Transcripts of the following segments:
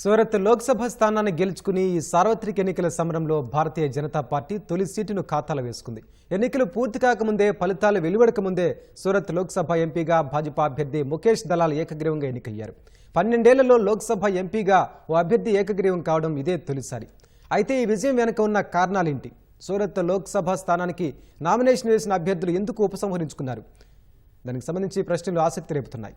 సూరత్ లోక్సభ స్థానాన్ని గెలుచుకుని ఈ సార్వత్రిక ఎన్నికల సమరంలో భారతీయ జనతా పార్టీ తొలి సీటును ఖాతాలో వేసుకుంది. ఎన్నికలు పూర్తి కాకముందే ఫలితాలు వెలువడక ముందే సూరత్ లోక్సభ ఎంపీగా భాజపా అభ్యర్థి ముఖేష్ దలాల్ ఏకగ్రీవంగా ఎన్నికయ్యారు. పన్నెండేళ్ళలో లోక్సభ ఎంపీగా ఓ అభ్యర్థి ఏకగ్రీవం కావడం ఇదే తొలిసారి. అయితే ఈ విజయం వెనుక ఉన్న కారణాలేంటి? సూరత్ లోక్సభ స్థానానికి నామినేషన్ వేసిన అభ్యర్థులు ఎందుకు ఉపసంహరించుకున్నారు? దానికి సంబంధించి ప్రశ్నలు ఆసక్తి రేపుతున్నాయి.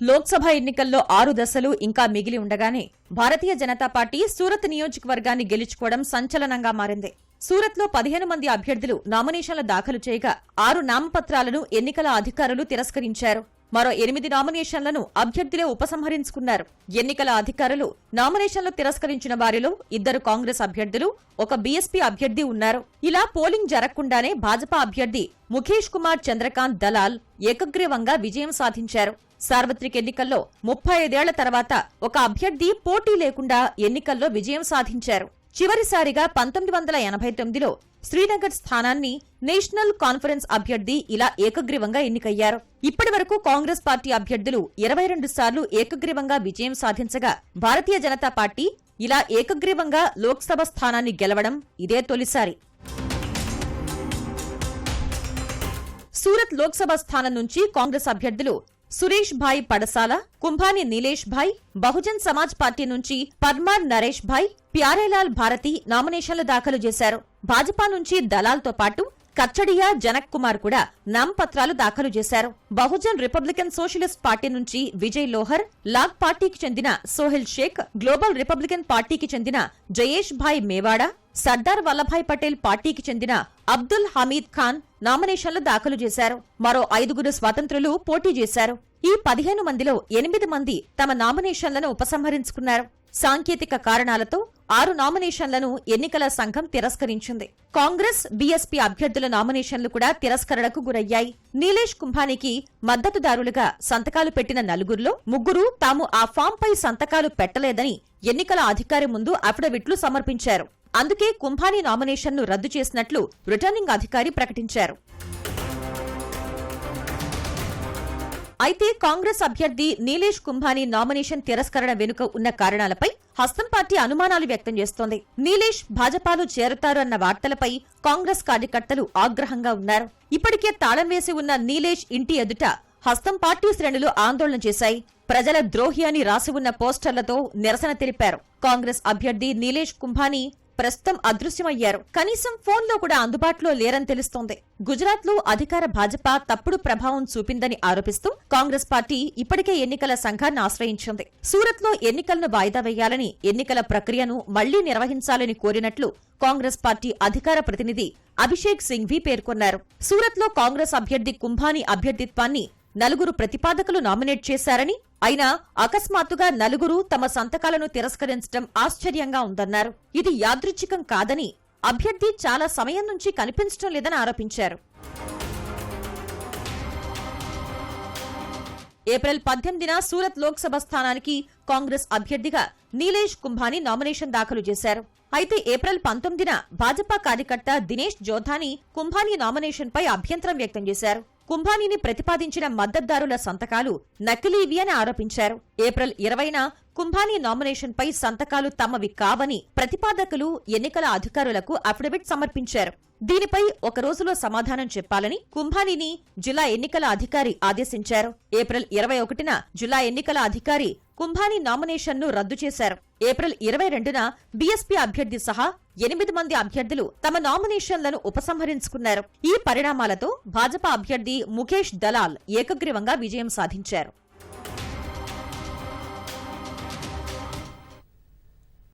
లోక్సభ ఎన్నికల్లో ఆరు దశలు ఇంకా మిగిలి ఉండగానే భారతీయ జనతా పార్టీ సూరత్ నియోజకవర్గాన్ని గెలుచుకోవడం సంచలనంగా మారింది. సూరత్లో పదిహేను మంది అభ్యర్థులు నామినేషన్ల దాఖలు చేయగా ఆరు నామపత్రాలను ఎన్నికల అధికారులు తిరస్కరించారు. మరో ఎనిమిది నామినేషన్లను అభ్యర్థులే ఉపసంహరించుకున్నారు. ఎన్నికల అధికారులు నామినేషన్లు తిరస్కరించిన వారిలో ఇద్దరు కాంగ్రెస్ అభ్యర్థులు ఒక బీఎస్పీ అభ్యర్థి ఉన్నారు. ఇలా పోలింగ్ జరగకుండానే భాజపా అభ్యర్థి ముఖేష్ కుమార్ చంద్రకాంత్ దలాల్ ఏకగ్రీవంగా విజయం సాధించారు. సార్వత్రిక ఎన్నికల్లో ముప్పై ఐదేళ్ళ తర్వాత ఒక అభ్యర్థి పోటీ లేకుండా ఎన్నికల్లో విజయం సాధించారు. చివరిసారిగా పంతొమ్మిది వందల ఎనభై తొమ్మిదిలో శ్రీనగర్ స్థానాన్ని నేషనల్ కాన్ఫరెన్స్ అభ్యర్థి ఇలా ఏకగ్రీవంగా ఎన్నికయ్యారు. ఇప్పటి వరకు కాంగ్రెస్ పార్టీ అభ్యర్థులు ఇరవై రెండు సార్లు ఏకగ్రీవంగా విజయం సాధించగా భారతీయ జనతా పార్టీ ఇలా ఏకగ్రీవంగా లోక్సభ స్థానాన్ని గెలవడం ఇదే తొలిసారి. సూరత్ లోక్సభ స్థానం నుంచి కాంగ్రెస్ అభ్యర్థులు సురేష్ భాయ్ పడసాల కుంభాని నీలేష్ భాయ్ బహుజన్ సమాజ్ పార్టీ నుంచి పద్మార్ నరేష్ భాయ్ ప్యారేలాల్ భారతి నామినేషన్లు దాఖలు చేశారు. భాజపా నుంచి దలాల్తో పాటు కచ్చడియా జనక్ కుమార్ కూడా నామపత్రాలు దాఖలు చేశారు. బహుజన్ రిపబ్లికన్ సోషలిస్ట్ పార్టీ నుంచి విజయ్ లోహర్ లాగ్ పార్టీకి చెందిన సోహెల్ షేక్ గ్లోబల్ రిపబ్లికన్ పార్టీకి చెందిన జయేష్ భాయ్ మేవాడా సర్దార్ వల్లభాయ్ పటేల్ పార్టీకి చెందిన అబ్దుల్ హమీద్ ఖాన్ నామినేషన్లు దాఖలు చేశారు. మరో ఐదుగురు స్వతంత్రులు పోటీ చేశారు. ఈ పదిహేను మందిలో ఎనిమిది మంది తమ నామినేషన్లను ఉపసంహరించుకున్నారు. సాంకేతిక కారణాలతో ఆరు నామినేషన్లను ఎన్నికల సంఘం తిరస్కరించింది. కాంగ్రెస్ బీఎస్పీ అభ్యర్థుల నామినేషన్లు కూడా తిరస్కరణకు గురయ్యాయి. నీలేష్ కుంభానికి మద్దతుదారులుగా సంతకాలు పెట్టిన నలుగురిలో ముగ్గురు తాము ఆ ఫామ్పై సంతకాలు పెట్టలేదని ఎన్నికల అధికారి ముందు అఫిడవిట్లు సమర్పించారు. అందుకే కుంభాని నామినేషన్ను రద్దు చేసినట్లు రిటర్నింగ్ అధికారి ప్రకటించారు. అయితే కాంగ్రెస్ అభ్యర్థి నీలేష్ కుంభాని నామినేషన్ తిరస్కరణ వెనుక ఉన్న కారణాలపై హస్తం పార్టీ అనుమానాలు వ్యక్తం చేస్తోంది. నీలేష్ భాజపాలో చేరుతారు అన్న వార్తలపై కాంగ్రెస్ కార్యకర్తలు ఆగ్రహంగా ఉన్నారు. ఇప్పటికే తాళం వేసి ఉన్న నీలేష్ ఇంటి ఎదుట హస్తం పార్టీ శ్రేణులు ఆందోళన చేశాయి. ప్రజల ద్రోహి అని రాసి ఉన్న పోస్టర్లతో నిరసన తెలిపారు. కాంగ్రెస్ అభ్యర్థి నీలేష్ కుంభాని ప్రస్తుతం అదృశ్యమయ్యారు. కనీసం ఫోన్లో కూడా అందుబాటులో లేరని తెలుస్తోంది. గుజరాత్లో అధికార భాజపా తప్పుడు ప్రభావం చూపిందని ఆరోపిస్తూ కాంగ్రెస్ పార్టీ ఇప్పటికే ఎన్నికల సంఘాన్ని ఆశ్రయించింది. సూరత్లో ఎన్నికలను వాయిదా వేయాలని ఎన్నికల ప్రక్రియను మళ్ళీ నిర్వహించాలని కోరినట్లు కాంగ్రెస్ పార్టీ అధికార ప్రతినిధి అభిషేక్ సింఘ్వి పేర్కొన్నారు. సూరత్లో కాంగ్రెస్ అభ్యర్థి కుంభాని అభ్యర్థిత్వాన్ని నలుగురు ప్రతిపాదకులు నామినేట్ చేశారని అయినా అకస్మాత్తుగా నలుగురు తమ సంతకాలను తిరస్కరించడం ఆశ్చర్యంగా ఉందన్నారు. ఇది యాదృచ్ఛికం కాదని అభ్యర్థి చాలా సమయం నుంచి కనిపించడం లేదని ఆరోపించారు. ఏప్రిల్ పద్దెనిమిదిన సూరత్ లోక్సభ స్థానానికి కాంగ్రెస్ అభ్యర్థిగా నీలేష్ కుంభాని నామినేషన్ దాఖలు చేశారు. అయితే ఏప్రిల్ పంతొమ్మిదిన భాజపా కార్యకర్త దినేష్ జోధాని కుంభాని నామినేషన్పై అభ్యంతరం వ్యక్తం చేశారు. కుంభానీని ప్రతిపాదించిన మద్దతుదారుల సంతకాలు నకిలీవి అని ఆరోపించారు. ఏప్రిల్ ఇరవైన కుంభానీ నామినేషన్పై సంతకాలు తమవి కావని ప్రతిపాదకులు ఎన్నికల అధికారులకు అఫిడవిట్ సమర్పించారు. దీనిపై ఒక రోజులో సమాధానం చెప్పాలని కుంభానీని జిల్లా ఎన్నికల అధికారి ఆదేశించారు. ఏప్రిల్ ఇరవై ఒకటిన జిల్లా ఎన్నికల అధికారి కుంభానీ నామినేషన్ను రద్దు చేశారు. ఏప్రిల్ ఇరవై రెండున బీఎస్పీ అభ్యర్థి సహా ఎనిమిది మంది అభ్యర్థులు తమ నామినేషన్లను ఉపసంహరించుకున్నారు. ఈ పరిణామాలతో భాజపా అభ్యర్థి ముఖేష్ దలాల్ ఏకగ్రీవంగా విజయం సాధించారు.